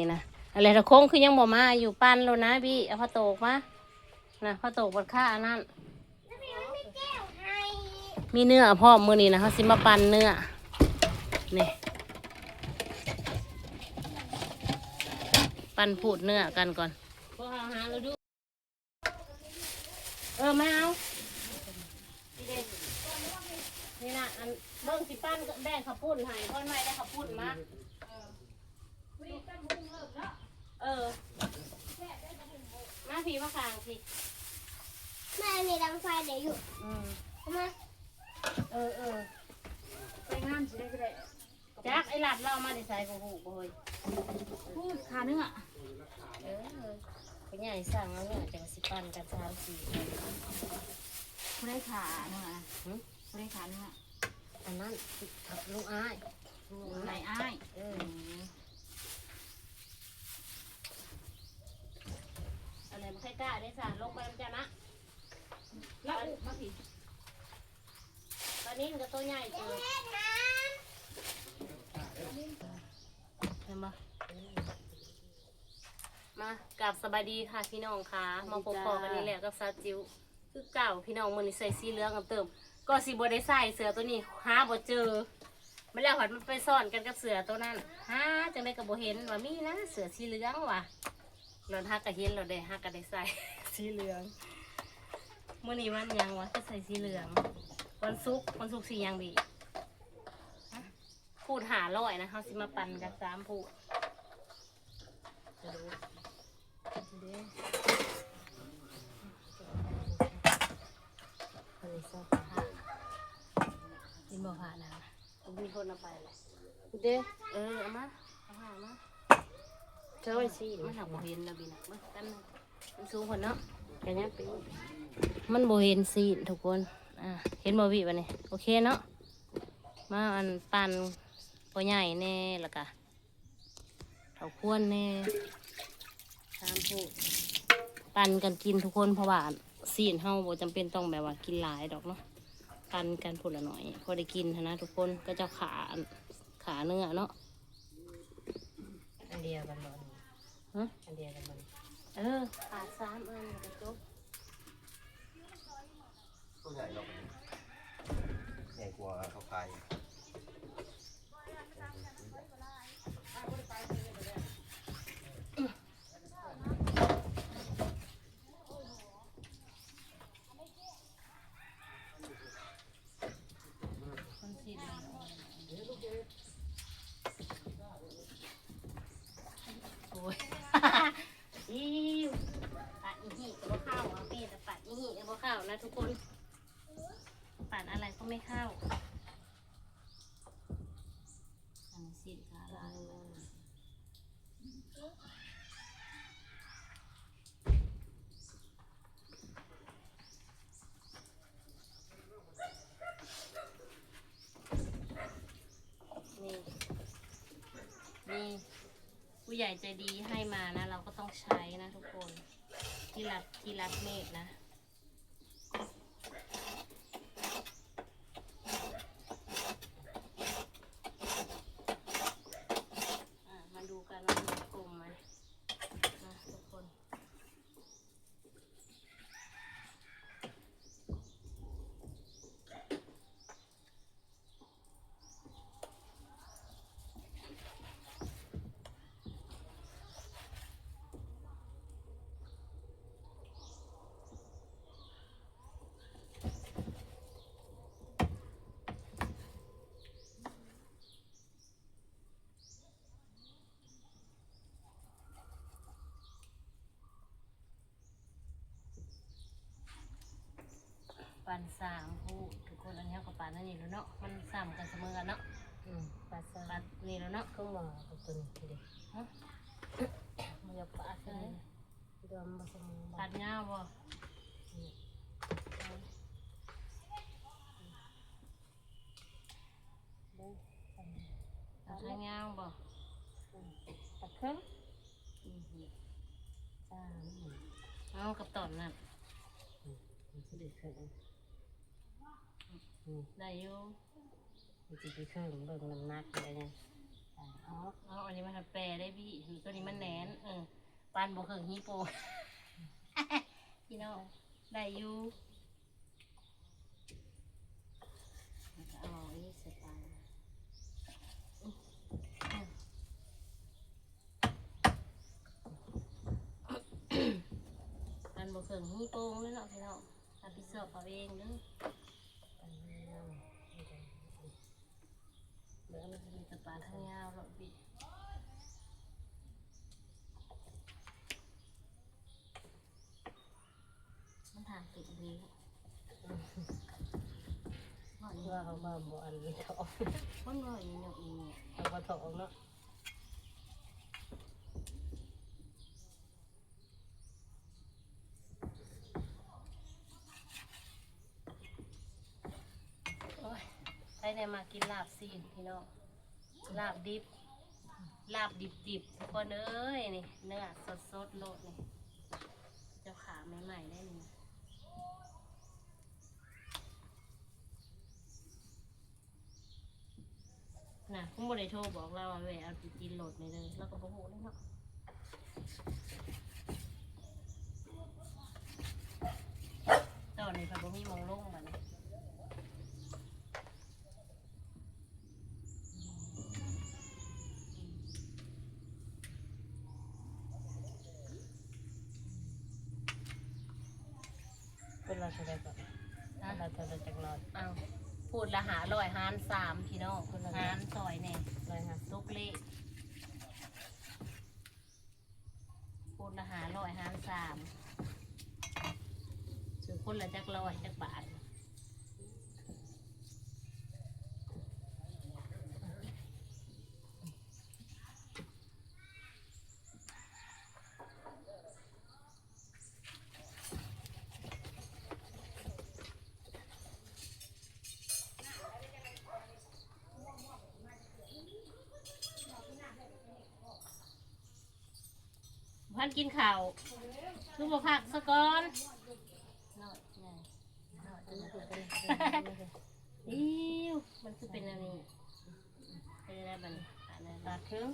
นี่นะอะไรตะโค้งคือยังบ่มาอยู่ปั้นแล้วนะพี่เอาผ้าโตกมานะผ้าโตกบนค่าอันนั้นมีเนื้อพร้อมมือนี้นะเขาสิมาปั้นเนื้อนี่ปั้นพูดเนื้อกันก่อนพวกเราหาเราดูเออไม่เอานี่เด้นี่นะอันเบิ้งสิปั้นก็แบ่งข้าวปุ้นให้พ่อไม่ได้ข้าวปุ้นมา เออ มาพี่มาขางพี่แม่มีดังไฟเดี๋ยวอยู่อืมมาเออเออไปงานสิได้ก็ได้จักไอ้หลัดเรามาได้ใส่กูหูกูเฮ้ยพูดขาเนื้อเออไปใหญ่สั่งเอาเนื้อจังสิปั้นกันสามสี่คนผู้ได้ขาเนื้อหึผู้ได้ขาเนื้ออันนั้นกับลุงอ้ายลุงไหนอ้ายอ้ายเออ อะไรมันใครกล้าได้สั่งลงไปมันจะนะแล้วมาสิตอนนี้มันก็ตัวใหญ่เกินเห็นปะมากับสบายดีค่ะพี่น้องค่ะมาพบพอกันนี่แหละกับซาจิวคือเก่าพี่น้องมือนี้ใส่สีเหลืองกันเติม ก็สีบได้ใส่เสือตัวนี้หาบ่เจอไม่แล้วหันมันไปซ่อนกันกับเสือตัวนั้นหาจังได้กับบ่เห็นว่ามีนะเสือสีเหลืองว่ะ เราฮักกะเห็นเราได้ฮักกะได้ใส่ สีเหลืองมื่อนี้วันหยังวะก็ใส่สีเหลือง วันศุกร์วันศุกร์สีหยังบีฮะพูดหาร้อยนะเขาสิมาปั่นกันสามพูดจะดูจะดูอันนี้ซอกผ้ากินบ่ผ่านะมีคนเอาไปเลยเด้เออเอามาเอามาเอามา เจ้าไอ้สิมันหนักบ่เห็นนะบีนะเบิ่งกันหนึ่งมันสูงคนเนาะกันยังปีมันบ่เห็นซีนทุกคนอ่าเห็นบ่วิวะนี่โอเคเนาะมาอันปั่นปอใหญ่แน่แล้วก็เขาควรแน่ตามพูดปั่นกันกินทุกคนเพราะว่าซีนเฮาบ่จำเป็นต้องแบบว่ากินหลายดอกเนาะปั่นกันพูดละหน่อยพอได้กินหั้นนะทุกคนก็จะขาขาเนื้อเนาะอันเดียวกันบ่ ฮะอันเดียวกันบ่เออขาดสามอันแล้วก็จบตัวใหญ่หรอกใหญ่กว่าเขาขาย คนซีนโอ้ย อิวปัดอีหีก็บ่เข้าเอาเป็ดปัดอีหีก็บ่เข้านะทุกคน ปัดอะ ไรก็ไม่เข้าอันนี้สิขาลายนี่นี่ผู้ใหญ่ใจดีให้มานะ เราก็ต้องใช้นะทุกคน ที่รัดที่รัดเมฆนะ อะมาดูกันว่ามันกลมไหมนะทุกคน ปันสามผู้ทุกคน อันนี้ก็ปันนั่นนี่แล้วเนาะมันสามกันเสมอกันเนาะอืมปลาซาปันนี่แล้วเนาะก็หมอกับตัวนี้เด้ฮะมันจะปลาใช่ดอมบ่สมองบ่ปัดเงาบ่ปัดให้เงาบ่ปลาเครื่องอือหือจ้าเอากับตอนนั่นมันสิได้เครื่อง ได้อยู่มันสิได้เครื่องเบิ่งน้ำหนักได้ยังอ่าอ๋อเอาอันนี้มันแปรได้พี่ตัวนี้มันแหนนเออปานบ่เคิงฮีโปพี่น้องได้อยู่แล้วก็เอาอันนี้ใส่ปานปานบ่เคิงฮีโปเลยเนาะพี่น้องรับผิดชอบเอาเองเด้ออันนี้น้ำนี่จ้ะ เดี๋ยวมันจะมีแตะปานข้างยาวหรอกพี่มันทางติดดีหน่อยเพื่อเขามาบ่อันนี้ถอกมันหน่อยนี่เนาะอีเนี่ย เอาบ่ถอกเนาะ โอ้ยใคร ได้มากินลาบซีนพี่น้องลาบดิบ ลาบดิบดิบๆทุกคนเอ้ยนี่เนื้อสดสดโลดนี่เจ้าขาใหม่ๆได้นี่นะคุณบริโทรบอกเราว่าเวยเอาไปกินโหลดนี่เลยแล้วก็บอกโหเลยเนาะตอนนี้พระบ่มีหมองลงบัดนี้ เป็นเราจะได้ก่อนนะเราจะได้จักรอดเอาพูดละหาลอยหานสามพี่น้องหานซอยเนี่ยเลยค่ะตุกเละพูดละหาลอยหานสามถือคนละจักลอยจักบาทพั นกินข้าวลูกบผักสะก่อนอิ้วมันคือเป็นอะไรนี่เป็นอะไรบ้างตัดครึ่ง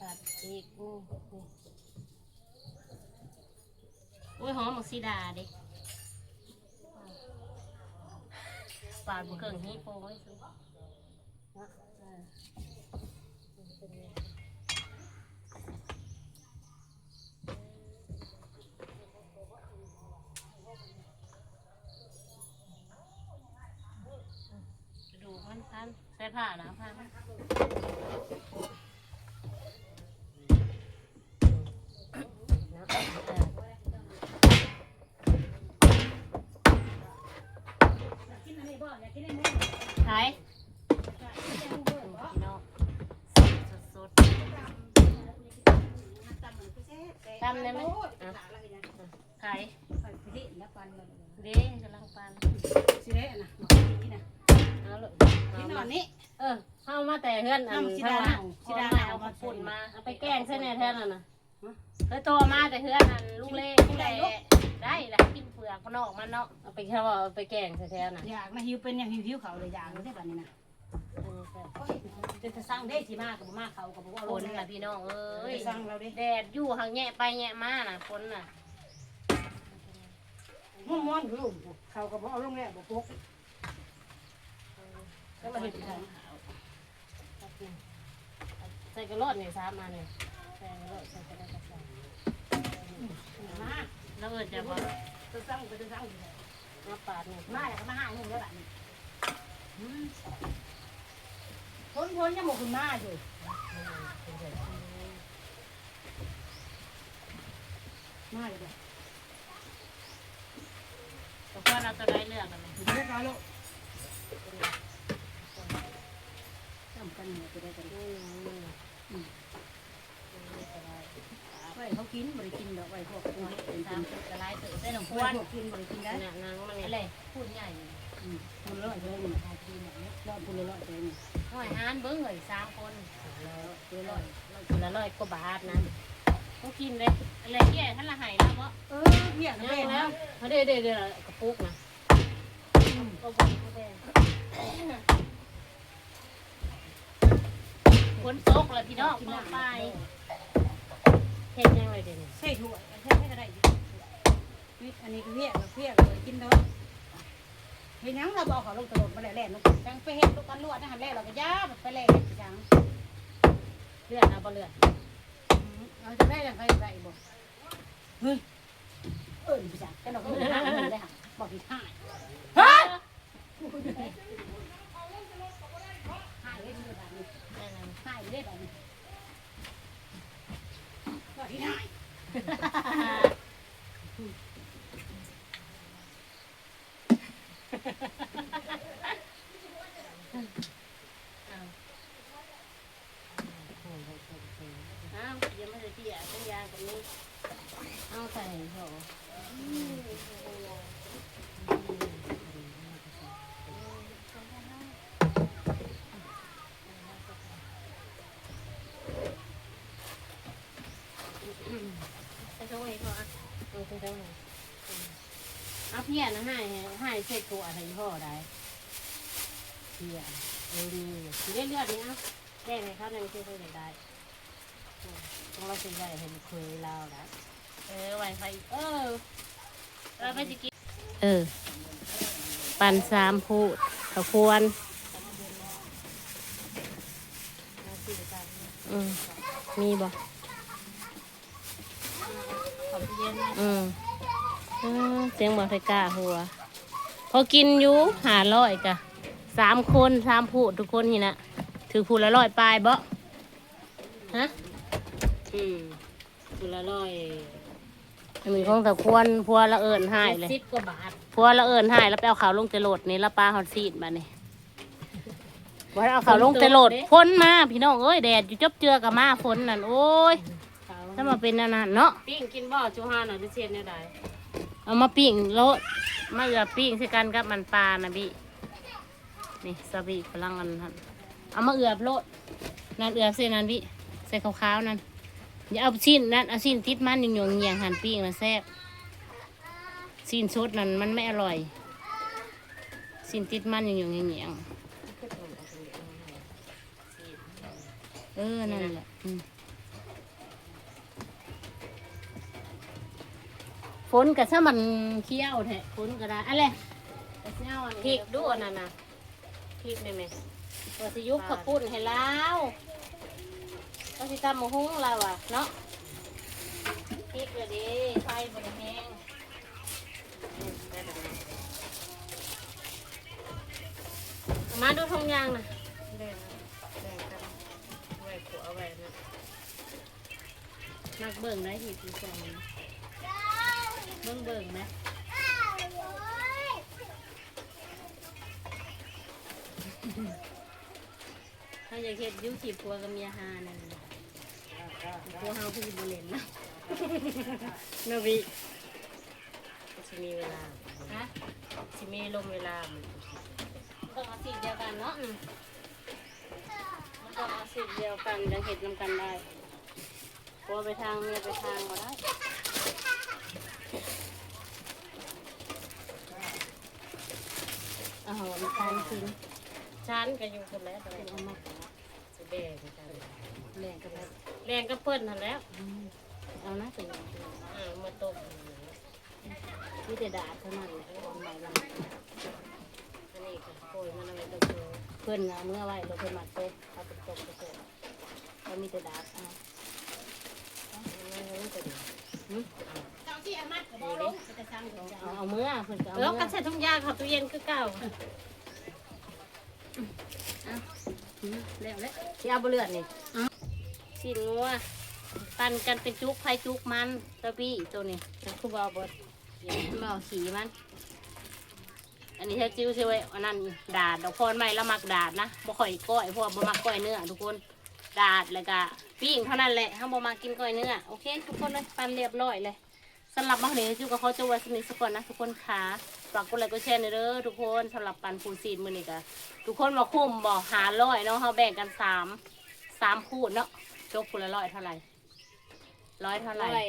ตัดอีกนี่นี่โอ้ยหอมหมกซีดาดิปาดบุเกิงฮีโป้ไว้สินะอ่ ผ้านะผ้ามันนะขายพี่น้องสดๆตำได้ไหมอะขายเด้กำลังปันสิได้น่ะนี่นะเอาเลยนี่นอนนี่ เออเข้ามาแต่เพื่อนอันน้ำสิข้างดาหลังสิสิดาดาเอาเอามามาใส่ปุ่นมาเอาไปแกงเส้นในแทนน่ะนะเคยโตมาแต่เพื่อนอันลูกเล่ลูกแหล่ได้แหละกินเปลือกมันออกมันเนาะเอาไปแค่ว่าเอาไปแกงแทนน่ะอยากนะหิวเป็นอย่างหิวหิวเขาเลยอยากได้แบบนี้นะจะจะสร้างได้สิมากกับมากเขากับว่าฝนน่ะพี่น้องเอ้ยจะสร้างเราได้แดดอยู่ห่างแงะไปแงะมาน่ะฝนน่ะม้วนม้วนลูกเขากับว่าเอาลงแล้วบอกปุ๊กก็มาเห็นของ ใส่กระโดดนี่ซ้ำมาเนี่ยใส่กระโดดใส่กระโดดใส่มาแล้วเออจะบอกจะสร้างก็จะสร้างมาปาดนี่มาแล้วก็มาหาเงินได้แบบนี้พ้นพ้นยังบอกคุณมาอยู่มาเลยแต่พอเราจะได้เลือกกันเลยเดี๋ยวเขาลูก ทำกันเนี่ยจะได้กันไว้เขากินบริกินดอกไว้พวกน้อยเป็นตามกระไรเตื่นเต้นของพวกกินบริกินได้นางมันอะไรพูดใหญ่คุณร้อยเลยนี่ทานกินแบบนี้ร้อยคุณร้อยเลยนี่ห้อยฮานเบิ้งเลยสามคนร้อยคุณร้อยคนละร้อยกว่าบาทนะเขากินเลยอะไรแก่ท่านละหายแล้ววะเออเพี้ยนยัเนแล้วเขาเดี๋ยวเดี๋ยวเดี๋ยวกระปุกนะก็บอกเขาแด ฝนตกแล้วพี่น้องออกไปเฮ็ดยังไงเดี๋ยวนี้ใส่ถั่วอันนี้ให้ก็ได้อยู่นี่อันนี้ก็เพี้ยก็เพี้ยก็เลยกินเด้อเห็นยังเราบอกเขาลงตลอดมาแหล่ๆลงจังไปเห็นลูกกันลวดนะหันแหล่เราก็ย่าไปแหล่นจังเลือดเอาบ่เลือดเราจะได้ยังไงได้บ่เฮ้ยเออจังกันเราก็ไม่ได้เลยค่ะบอกที่ท่าเฮ้ยท่ายเล่นแบบนี้ ท่ายเล่นแบบนี้บอกที่ท่ายอ้าวยังไม่ได้เที่ยต้องยางกับนี้เอาใส่โถใส่ช่องไหนพ่ออะเอาใส่ช่องไหน เอาเพี้ยนะให้ให้เช็ดตัวอะไรพ่อได้เพี้ยเออดีเลือดเลือดนี่เอาแก้ไหมครับในที่เขาได้ต้องเราเป็นใหญ่เห็นคุยเราแล้วเออไวไฟเออเราไปจะกินเออ ปันสามพูดขควรอืมมีบ่อืม เออเสียงบอกไทกล้าหัว พอกินอยู่หาร้อยจ้ะสามคนสามพูดทุกคนนี่นะถือพูดละร้อยปลายบ่ฮะอืมคือละร้อยมีของตะควนพัวละเอิญหายเลยสิบกว่าบาทพัวละเอิญหายแล้วไปเอาขาวลงเตโลดนี่แล้วปลาหอดซีดมานี่ว่าเอาขาวลงเตโลดฝนมาพี่น้องเอ้ยแดดอยู่จบเจือกับมาฝนนั่นโอ้ยถ้ามาเป็นนั่นน่ะเนาะ ปิ้งกินบ่จูฮาหน่อยดิเชนเนี่ยได้ เอามาปิ้งแล้วมาเอือปิ้งใส่กันกับมันปลานะบินี่ซาบิพลังอันนั้นเอามาเอือบโลดนั่นเอือบเส้นนั้นบิใส่ขาวๆนั่นอย่าเอาชิ้นนั้นเอาชิ้นติดมันหยงๆเงียงหันปิ้งนะแซ่บชิ้นสดนั่นมันไม่อร่อยชิ้นติดมันหยงๆเงียงๆเออนั่นแหละอืมฝ นกับถ้ามันเคี้ยวแท้ฝนก็ได้อะไรแต่เช้าอันพรินี้กดูอันนั้นนะพริกได้ไหมก็สิยุบขับปุ้นให้แล้วก็สิตำหมูหุ้งเราอะเนาะพริกเลยดิไฟบริแห้งอืมได้แบบนั้นเอามาดูทงยางนะแดงแดงกันไว้ขัวเอาไว้นะนักเบิ่งได้ทีปีสอง เบิ่งเบิ่งไหมถ้าอยากเห็ดอยุขีพัวกับเมียฮานั่นน่ะพัวเฮาคือบุเรนนะนวีจะมีเวลาฮะจะมีลมเวลามันต้องเอาสีเดียวกันเนาะอืมมันต้องเอาสีเดียวกันจะเห็ดนำกันได้พัวไปทางเมียไปทางก็ได้เอาหอ มทานกินชั้นก็อยู่คนแล้วแต่เอามาจะแดงกันแรงกันแล้วแรงก็เพิ่นทันแล้วเอานะเป็นอย่างนี้อ่ามาต้มมีแต่ดาดเท่านั้นแหละเอาใหม่ละอันนี้ก็โอยมันเอาไว้ต้มโเพื่อนเอาเมื่อไว้เราเพื่อนมัดไปเอาไปตกไปเสร็จเรามีแต่ดาดเอาเจ้าที่อามัดก็บ่ลงจะสั่งถึงจะเอาเอาเมื่อเพื่อนก็เอาแล้วเมื่ก็อใส่ทุ่งยางเขาตู้เย็นคือเก่าอืม แล้วแล้วที่เอาบเลือดนี่ชิ้นงัวปันกันเป็นจุกไฟจุกมันตะปี้ตัวนี้คือว่าบดมาเอาขี่มัน อันนี้แท้จิ้วใช่ไหมอันนั้นดาดดอกพรไม่ละมักดาดนะบ่ค่อยก้อยเพราะวกบ่มักก้อยเนื้อทุกคนดาดแล้วก็ปิ้งเท่านั้นแหละห้ามบ่มากินก้อยเนื้อโอเค ทุกคนเลยปันเรียบร้อยเลยสำหรับมาเนี้จิ้วก็ขอจะไว้สนิทสักก่อนนะทุกคนค่ะ ฝากกดไลค์กดแชร์หน่อยเด้อทุกคนสำหรับปันปูซีนมื้อนี้ก็ทุกคนมาคุ้มบ่หาร้อยเนาะเฮาแบ่งกันสามสามคูดเนาะจกคูละร้อยเท่าไหร่ร้อยเท่าไหร่ร้อย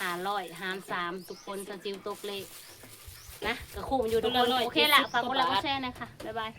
หาร้อยหารสามทุกคนสจิวตกเลขนะก็คุ้มอยู่ทุกคนโอเคละฝากกดไลค์กดแชร์นะคะบ๊ายบาย